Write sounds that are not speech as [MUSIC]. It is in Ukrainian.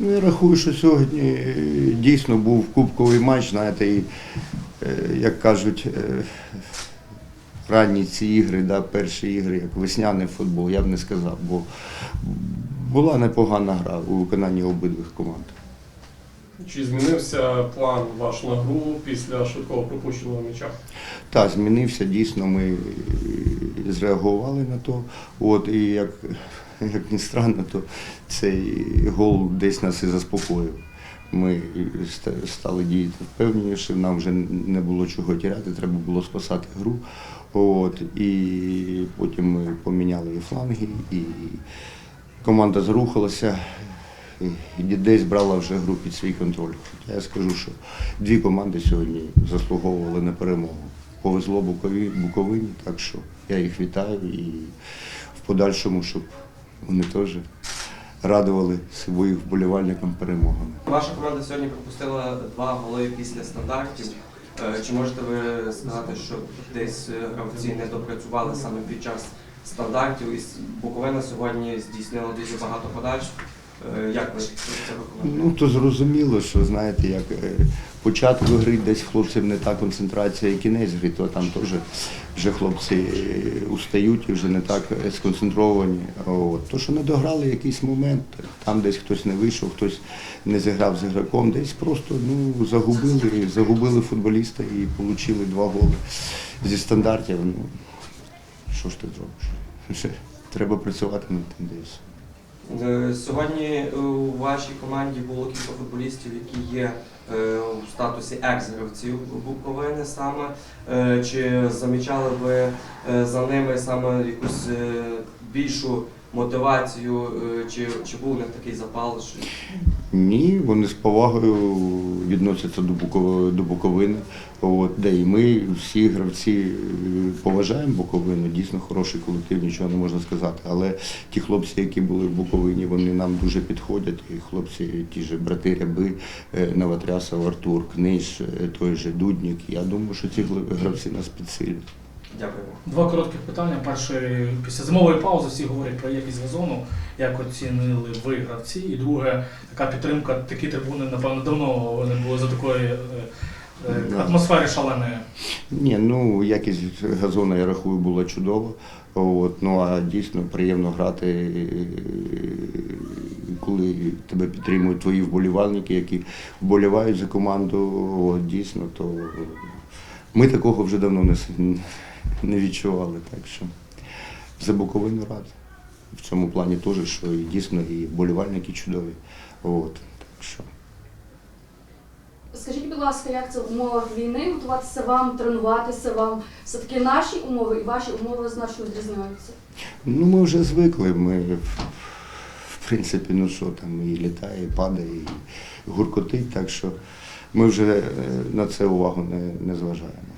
Ну, я рахую, що сьогодні е, дійсно був кубковий матч, знаєте, і, е, як кажуть, е, ранні ці ігри, да, перші ігри, як весняний футбол, я б не сказав, бо була непогана гра у виконанні обидвих команд. Чи змінився план ваш на гру після швидкого пропущеного м'яча? Так, змінився, дійсно, ми зреагували на то. От, і як, [LAUGHS] як ні странно, то цей гол десь нас і заспокоїв. Ми стали діяти впевненіше, нам вже не було чого тіряти, треба було спасати гру. От, і потім ми поміняли і фланги, і команда зрухалася. І десь брала вже гру під свій контроль. Хоча я скажу, що дві команди сьогодні заслуговували на перемогу. Повезло Буковині, так що я їх вітаю і в подальшому, щоб вони теж радували своїх вболівальникам перемогами. Ваша команда сьогодні пропустила два голи після стандартів. Е, Чи можете ви сказати, що десь е, гравці не допрацювали саме під час стандартів? І Буковина сьогодні здійснила дуже багато подач. Е, Як ви це Ну то зрозуміло, що знаєте, як е, початок гри десь хлопців не та концентрація, і кінець гри, то там теж вже хлопці е, устають і вже не так сконцентровані. От. То, що не дограли якийсь момент, там десь хтось не вийшов, хтось не зіграв з ігроком, десь просто ну, загубили, загубили футболіста і отримали два голи зі стандартів. Ну, що ж ти зробиш? Треба працювати над тим десь. Е, Сьогодні е, у вашій команді було кілька футболістів, які є е, у статусі екс-гравців Буковини саме. Чи замічали ви за ними саме якусь більшу мотивацію, е, чи, чи був у них такий запал? що- Ні, вони з повагою відносяться до Буковини, до Буковини. От, де і ми, всі гравці е, поважаємо Буковину, дійсно хороший колектив, нічого не можна сказати. Але ті хлопці, які були в Буковині, вони нам дуже підходять. І хлопці, ті ж брати Ряби, е, Новотрясов, Артур, Книж, той же Дуднік. Я думаю, що ці гравці нас підсилять. Дякую. Два коротких питання. Перше, після зимової паузи всі говорять про якість газону, як оцінили ви гравці. І друге, така підтримка, такі трибуни, напевно, давно вони були за такої е, е, Да. атмосфери шаленої. Ні, ну якість газону, я рахую, була чудова. От, ну а дійсно приємно грати, е, коли тебе підтримують твої вболівальники, які вболівають за команду. От, дійсно, то ми такого вже давно не, не відчували. Так що за Буковину рад. В цьому плані теж, що і дійсно і вболівальники чудові. От, так що. Скажіть, будь ласка, як це в умовах війни готуватися вам, тренуватися вам? Все-таки наші умови і ваші умови значно відрізняються. Ну, ми вже звикли. Ми, в принципі, ну що там, і літає, і падає, і гуркотить, так що ми вже е, на це увагу не, не зважаємо.